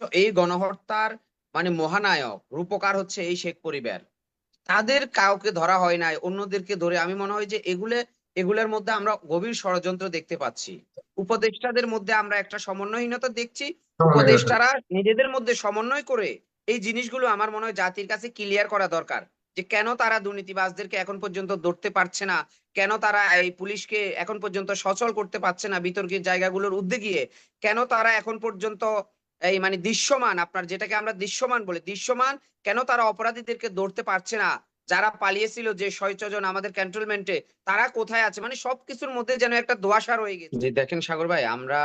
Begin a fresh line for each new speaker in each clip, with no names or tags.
এই গণহত্যার মানে মহানায়ক রূপকার হচ্ছে এই শেখ পরিবার। তাদের কাউকে ধরা হয় নাই অন্যদেরকে ধরে। আমি মনে হয় যে এগুলো এগুলোর মধ্যে আমরা গভীর ষড়যন্ত্র দেখতে পাচ্ছি। উপদেষ্টাদের মধ্যে আমরা একটা সমন্বয়হীনতা দেখছি। উপদেষ্টারা নিজেদের মধ্যে সমন্বয় করে এই জিনিসগুলো আমার মনে হয় জাতির কাছে ক্লিয়ার করা দরকার। যে কেন তারা দুর্নীতিবাজদেরকে এখন পর্যন্ত ধরতে পারছে না? কেন তারা এই পুলিশকে এখন পর্যন্ত সচল করতে পারছে না বিতর্কের জায়গাগুলোর উদ্যোগে? গিয়ে কেন তারা এখন পর্যন্ত এই মানে দৃশ্যমান, আপনার যেটাকে আমরা দৃশ্যমান বলি। দৃশ্যমান কেন তারা অপরাধীদেরকে ধরতে পারছে না? যারা পালিয়েছিল যে ছয়জন আমাদের ক্যান্টনমেন্টে তারা কোথায় আছে? মানে সবকিছুর মধ্যে যেন একটা দোয়াশা রয়ে গেছে। জি, দেখেন সাগর ভাই, আমরা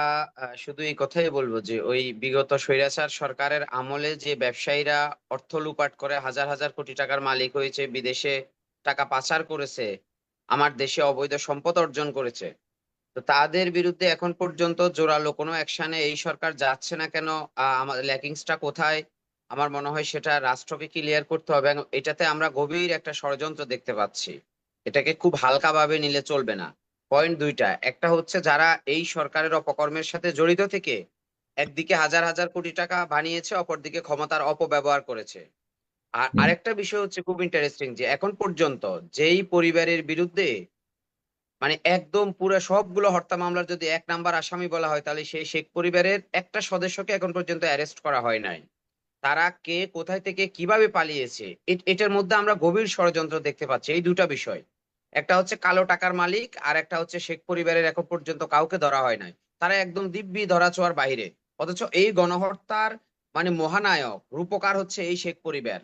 শুধু এই কথাই বলব যে ওই বিগত স্বৈরাচার সরকারের আমলে যে ব্যবসায়ীরা অর্থ লুপাট করে হাজার হাজার কোটি টাকার মালিক হয়েছে, বিদেশে টাকা পাচার করেছে, আমার দেশে অবৈধ সম্পদ অর্জন করেছে তো তাদের বিরুদ্ধে এখন পর্যন্ত জোরালো কোনো অ্যাকশনে এই সরকার যাচ্ছে না কেন? আমাদের ল্যাকিংসটা কোথায়? আমার মনে হয় সেটা রাষ্ট্রকে ক্লিয়ার করতে হবে এবং এটাতে আমরা গভীর একটা ষড়যন্ত্র দেখতে পাচ্ছি। এটাকে খুব হালকাভাবে নিলে চলবে না। পয়েন্ট দুইটা একটা হচ্ছে যারা এই সরকারের অপকর্মের সাথে জড়িত থেকে একদিকে হাজার হাজার কোটি টাকা বানিয়েছে অপরদিকে ক্ষমতার অপব্যবহার করেছে। আর আরেকটা বিষয় হচ্ছে খুব ইন্টারেস্টিং যে এখন পর্যন্ত যেই পরিবারের বিরুদ্ধে মানে একদম পুরো সবগুলো হত্যা মামলার যদি এক নাম্বার আসামি বলা হয়, তাহলে সেই শেখ পরিবারের একটা সদস্যকে এখন পর্যন্ত অ্যারেস্ট করা হয় নাই। তারা কে, কোথায় থেকে কীভাবে পালিয়েছে এটার মধ্যে আমরা গভীর ষড়যন্ত্র দেখতে পাচ্ছি, এই দুটা বিষয়। একটা হচ্ছে কালো টাকার মালিক, আর একটা হচ্ছে শেখ পরিবারের এখন পর্যন্ত কাউকে ধরা হয় নাই। তারা একদম দিব্যি ধরা ছোঁয়ার বাইরে। অথচ এই গণহত্যার মানে মহানায়ক, রূপকার হচ্ছে এই শেখ পরিবার।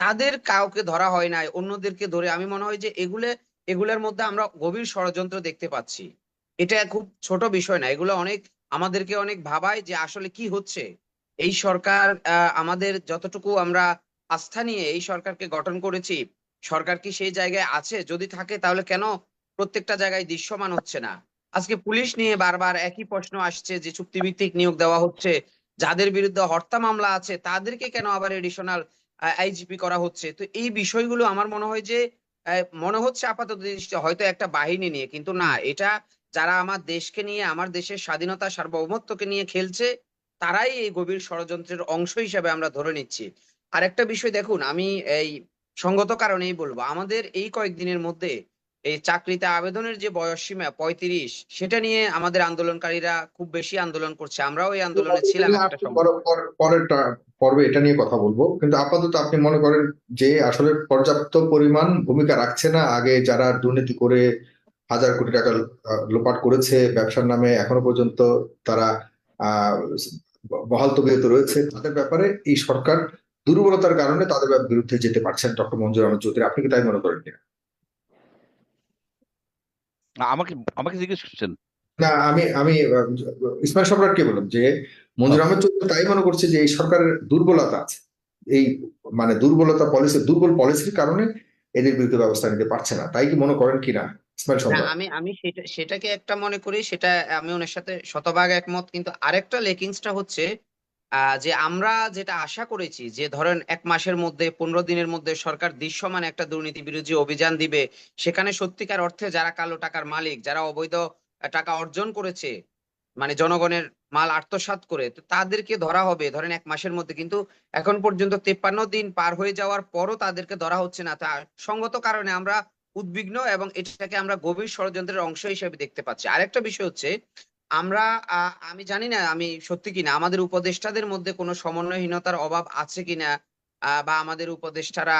তাদের কাউকে ধরা হয় নাই, অন্যদেরকে ধরে, আমি মনে হয় যে এগুলো এগুলোর মধ্যে আমরা গভীর ষড়যন্ত্র দেখতে পাচ্ছি। এটা খুব ছোট বিষয় না, এগুলো অনেক আমাদেরকে অনেক ভাবায় যে আসলে কি হচ্ছে। এই সরকার আমাদের যতটুকু আমরা আস্থা নিয়ে এই সরকারকে গঠন করেছি, সরকার কি সেই জায়গায় আছে? যদি থাকে তাহলে কেন প্রত্যেকটা জায়গায় দৃশ্যমান হচ্ছে না? আজকে পুলিশ নিয়ে বারবার একই প্রশ্ন আসছে যে চুক্তিভিত্তিক নিয়োগ দেওয়া হচ্ছে, যাদের বিরুদ্ধে হত্যা মামলা আছে তাদেরকে কেন আবার এডিশনাল আইজিপি করা হচ্ছে? তো এই বিষয়গুলো আমার মনে হয় যে মনে হচ্ছে আপাতত দৃষ্টি হয়তো একটা বাহিনী নিয়ে, কিন্তু না, এটা যারা আমার দেশকে নিয়ে, আমার দেশের স্বাধীনতা সার্বভৌমত্বকে নিয়ে খেলছে, তারাই এই গভীর ষড়যন্ত্রের অংশ হিসাবে আমরা ধরে নিচ্ছি। আরেকটা বিষয় দেখুন, আমি এই সঙ্গত কারণেই বলব, আমাদের এই কয়েকদিনের মধ্যে এই চাকরিতে আবেদনের যে বয়স সীমা পঁয়ত্রিশ সেটা নিয়ে আমাদের আন্দোলনকারীরা খুব বেশি আন্দোলন করছে। আমরাও এই আন্দোলনে ছিলাম একটা
আপনি
সময়।
পর- পর- পরের টা- পর্বে এটা নিয়ে কথা বলব। কিন্তু আপাতত আপনি মনে করেন যে আসলে পর্যাপ্ত পরিমাণ ভূমিকা রাখছে না। আগে যারা দুর্নীতি করে হাজার কোটি টাকা লোপাট করেছে ব্যবসার নামে এখনও পর্যন্ত তারা আহ বহাল তবিয়তে রয়েছে তাদের ব্যাপারে এই সরকার দুর্বলতার কারণে তাদের বিরুদ্ধে যেতে পারছেন ডক্টর মঞ্জুর আহমেদ চৌধুরী। আপনি কি তাই মনে করেন কিনা?
না, আমাকে আমাকে জিজ্ঞেস করছেন।
না আমি আমি ইসমাইল সম্রাটকে বললাম যে মঞ্জুর আহমেদ চৌধুরী তাই মনে করছে যে এই সরকারের দুর্বলতা আছে। এই মানে দুর্বলতা পলিসি দুর্বল পলিসির কারণে এদের বিরুদ্ধে ব্যবস্থা নিতে পারছে না। তাই কি মনে করেন কিনা
আমি আমি সেটা সেটাকে একটা মনে করি সেটা আমি ওনার সাথে শতভাগ একমত। কিন্তু আরেকটা লেকিংসটা হচ্ছে যে আমরা যেটা আশা করেছি যে ধরেন এক মাসের মধ্যে, পনেরো দিনের মধ্যে সরকার দৃশ্যমান একটা দুর্নীতি বিরোধী অভিযান দিবে, সেখানে সত্যিকার অর্থে যারা কালো টাকার মালিক, যারা অবৈধ টাকা অর্জন করেছে মানে জনগণের মাল আত্মসাৎ করে, তো তাদেরকে ধরা হবে ধরেন এক মাসের মধ্যে। কিন্তু এখন পর্যন্ত তেপ্পান্ন দিন পার হয়ে যাওয়ার পরও তাদেরকে ধরা হচ্ছে না। তা সঙ্গত কারণে আমরা উদ্বিগ্ন এবং এটাকে আমরা গভীর ষড়যন্ত্রের অংশ হিসেবে দেখতে পাচ্ছি। আরেকটা বিষয় হচ্ছে আমরা আমি জানি না, আমি সত্যি কিনা, আমাদের উপদেষ্টাদের মধ্যে কোনো সমন্বয়হীনতার অভাব আছে কিনা বা আমাদের উপদেষ্টারা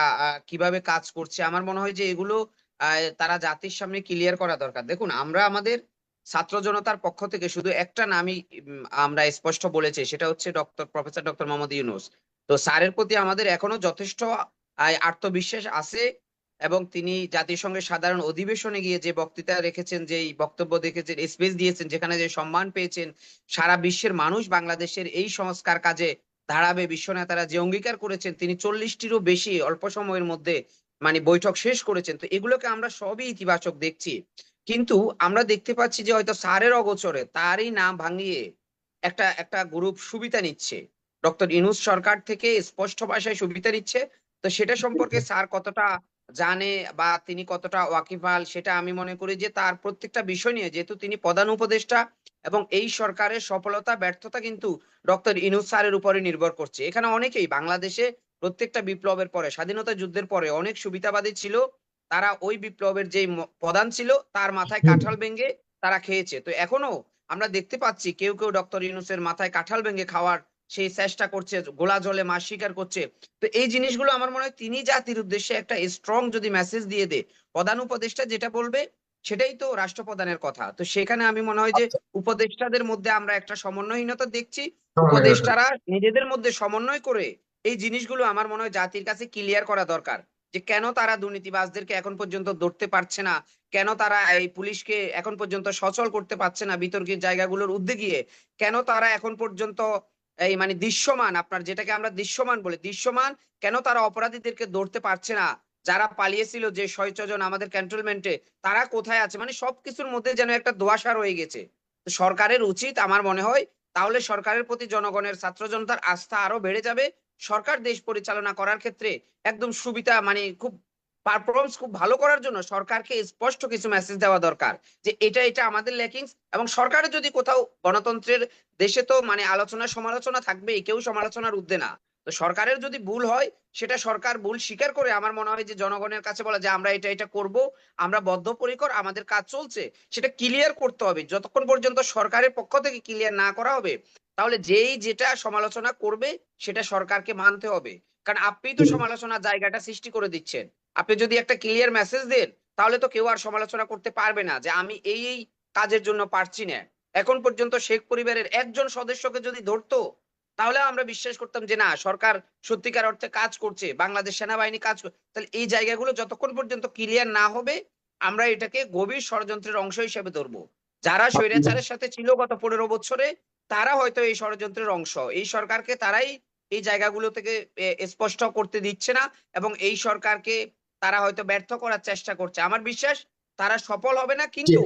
কীভাবে কাজ করছে, আমার মনে হয় যে এগুলো তারা জাতির সামনে ক্লিয়ার করা দরকার। দেখুন, আমরা আমাদের ছাত্র জনতার পক্ষ থেকে শুধু একটা নামই আমরা স্পষ্ট বলেছি, সেটা হচ্ছে doctor, professor doctor Mohammad Yunus. তো স্যারের প্রতি আমাদের এখনও যথেষ্ট আত্মবিশ্বাস আছে এবং তিনি জাতিসংঘের সাধারণ অধিবেশনে গিয়ে যে বক্তৃতা রেখেছেন যেই বক্তব্য দেখেছেন স্পেস দিয়েছেন, যেখানে যে সম্মান পেয়েছেন, সারা বিশ্বের মানুষ বাংলাদেশের এই সংস্কার কাজে দাঁড়াবে, বিশ্ব নেতারা যে অঙ্গীকার করেছেন, তিনি চল্লিশটিরও বেশি অল্প সময়ের মধ্যে মানে বৈঠক শেষ করেছেন। তো এগুলোকে আমরা সবই ইতিবাচক দেখছি। কিন্তু আমরা দেখতে পাচ্ছি যে হয়তো স্যারের অগোচরে তারই নাম ভাঙিয়ে একটা একটা গ্রুপ সুবিধা নিচ্ছে। ডক্টর ইনুস সরকার থেকে স্পষ্ট ভাষায় সুবিধা নিচ্ছে। তো সেটা সম্পর্কে স্যার কতটা জানে বা তিনি কতটা ওয়াকিফাল সেটা আমি মনে করি যে তার প্রত্যেকটা বিষয় নিয়ে যেহেতু তিনি প্রধান উপদেষ্টা এবং এই সরকারের সফলতা ব্যর্থতা কিন্তু ডক্টর ইনুস স্যারের উপরে নির্ভর করছে। এখানে অনেকেই বাংলাদেশে প্রত্যেকটা বিপ্লবের পরে স্বাধীনতা যুদ্ধের পরে অনেক সুবিধাবাদী ছিল। তারা ওই বিপ্লবের যে প্রধান ছিল তার মাথায় কাঁঠাল ভেঙে তারা খেয়েছে। তো এখনও আমরা দেখতে পাচ্ছি কেউ কেউ ডক্টর ইউনুসের মাথায় কাঁঠাল ভেঙে খাওয়ার সেই চেষ্টা করছে গোলা জলে মাছ শিকার করছে। তো এই জিনিসগুলো আমার মনে হয় তিনি জাতির উদ্দেশ্যে একটা স্ট্রং যদি মেসেজ দিয়ে দে প্রধান উপদেষ্টা যেটা বলবে সেটাই তো রাষ্ট্রপ্রধানের কথা। তো সেখানে আমি মনে হয় যে উপদেষ্টাদের মধ্যে আমরা একটা সমন্বয়হীনতা দেখছি। উপদেষ্টারা নিজেদের মধ্যে সমন্বয় করে এই জিনিসগুলো আমার মনে হয় জাতির কাছে ক্লিয়ার করা দরকার। যে কেন তারা দুর্নীতিবাজদেরকে এখন পর্যন্ত ধরতে পারছে না? কেন তারা এই পুলিশকে এখন পর্যন্ত সচল করতে পারছে না বিতর্কিত জায়গাগুলোর উদ্যোগে গিয়ে? কেন তারা এখন পর্যন্ত এই মানে দৃশ্যমান, আপনার যেটাকে আমরা দৃশ্যমান বলি। দৃশ্যমান কেন তারা অপরাধীদেরকে ধরতে পারছে না? যারা পালিয়েছিল যে ছয়জন আমাদের ক্যান্টনমেন্টে তারা কোথায় আছে? মানে সবকিছুর মধ্যে যেন একটা দোয়াশা রয়ে গেছে। সরকারের উচিত আমার মনে হয়, তাহলে সরকারের প্রতি জনগণের ছাত্র জনতার আস্থা আরও বেড়ে যাবে। সরকার দেশ পরিচালনা করার ক্ষেত্রে একদম সুবিধা মানে খুব পারফরমেন্স খুব ভালো করার জন্য সরকারকে স্পষ্ট কিছু মেসেজ দেওয়া দরকার যে এটা এটা আমাদের ল্যাকিংস এবং সরকারের যদি কোথাও গণতন্ত্রের দেশে তো মানে আলোচনা সমালোচনা থাকবেই কেউ সমালোচনার ঊর্ধ্বে না। তো সরকারের যদি ভুল হয় সেটা সরকার ভুল স্বীকার করে আমার মনে হয় যে জনগণের কাছে বলা যে আমরা এটা এটা করব আমরা বদ্ধপরিকর আমাদের কাজ চলছে সেটা ক্লিয়ার করতে হবে। যতক্ষণ পর্যন্ত সরকারের পক্ষ থেকে ক্লিয়ার না করা হবে তাহলে যেই যেটা সমালোচনা করবে সেটা সরকারকে মানতে হবে। কারণ আপনি তো। সমালোচনার জায়গাটা সৃষ্টি করে দিচ্ছেন। আপনি যদি একটা ক্লিয়ার মেসেজ দেন, তাহলে তো কেউ আর সমালোচনা করতে পারবে না যে আমি এই এই কাজের জন্য পারছি না। এখন পর্যন্ত শেখ পরিবারের একজন সদস্যকে যদি ধরতো, তাহলে আমরা বিশ্বাস করতাম যে না, সরকার সত্যিকার অর্থে কাজ করছে, বাংলাদেশ সেনাবাহিনী কাজ করছে তাহলে এই জায়গাগুলো যতক্ষণ পর্যন্ত ক্লিয়ার না হবে, আমরা এটাকে গভীর ষড়যন্ত্রের অংশ হিসেবে ধরবো। যারা স্বৈরাচারের সাথে ছিল গত পনেরো বছরে, তারা হয়তো এই ষড়যন্ত্রের অংশ। এই সরকারকে তারাই এই জায়গাগুলো থেকে স্পষ্ট করতে দিচ্ছে না এবং এই সরকারকে তারা হয়তো ব্যর্থ করার চেষ্টা করছে। আমার বিশ্বাস তারা সফল হবে না কিন্তু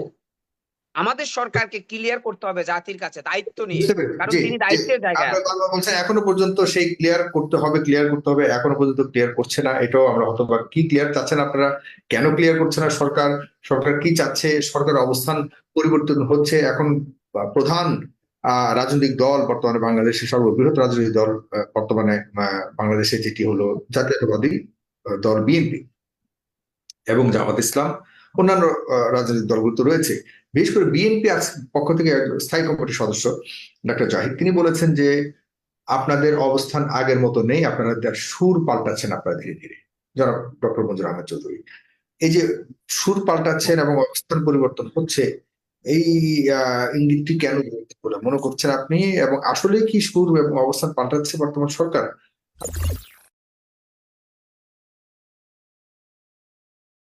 আমাদের সরকারকে ক্লিয়ার করতে হবে জাতির কাছে দায়িত্ব নিয়ে। কারণ তিনি দায়িত্বের জায়গায়
বলছেন এখনও পর্যন্ত সেই ক্লিয়ার করতে হবে ক্লিয়ার করতে হবে এখনও পর্যন্ত ক্লিয়ার করছে না। এটাও আমরা হতবাক কি ক্লিয়ার চাচ্ছেন আপনারা? কেন ক্লিয়ার করছে না সরকার? সরকার কি চাচ্ছে? সরকারের অবস্থান পরিবর্তন হচ্ছে। এখন প্রধান আহ, রাজনৈতিক দল বর্তমানে বাংলাদেশের সর্ববৃহৎ রাজনৈতিক দল বর্তমানে বাংলাদেশে যেটি হলো জাতীয়তাবাদী দল বিএনপি। এবং জামাত ইসলাম, অন্যান্য রাজনৈতিক দলগুলো তো রয়েছে। বিশেষ করে বিএনপি পক্ষ থেকে স্থায়ী কমিটির সদস্য ডাক্তার জাহিদ, তিনি বলেছেন যে আপনাদের অবস্থান আগের মতো নেই, আপনারা তার সুর পাল্টাচ্ছেন আপনারা ধীরে ধীরে। জনাব ডক্টর মঞ্জুর আহমেদ চৌধুরী, এই যে সুর পাল্টাচ্ছেন এবং অবস্থান পরিবর্তন হচ্ছে, এই ইঙ্গিতটি কেন বলে মনে করছেন আপনি? এবং আসলে কি সুর এবং অবস্থান পাল্টাচ্ছে বর্তমান সরকার?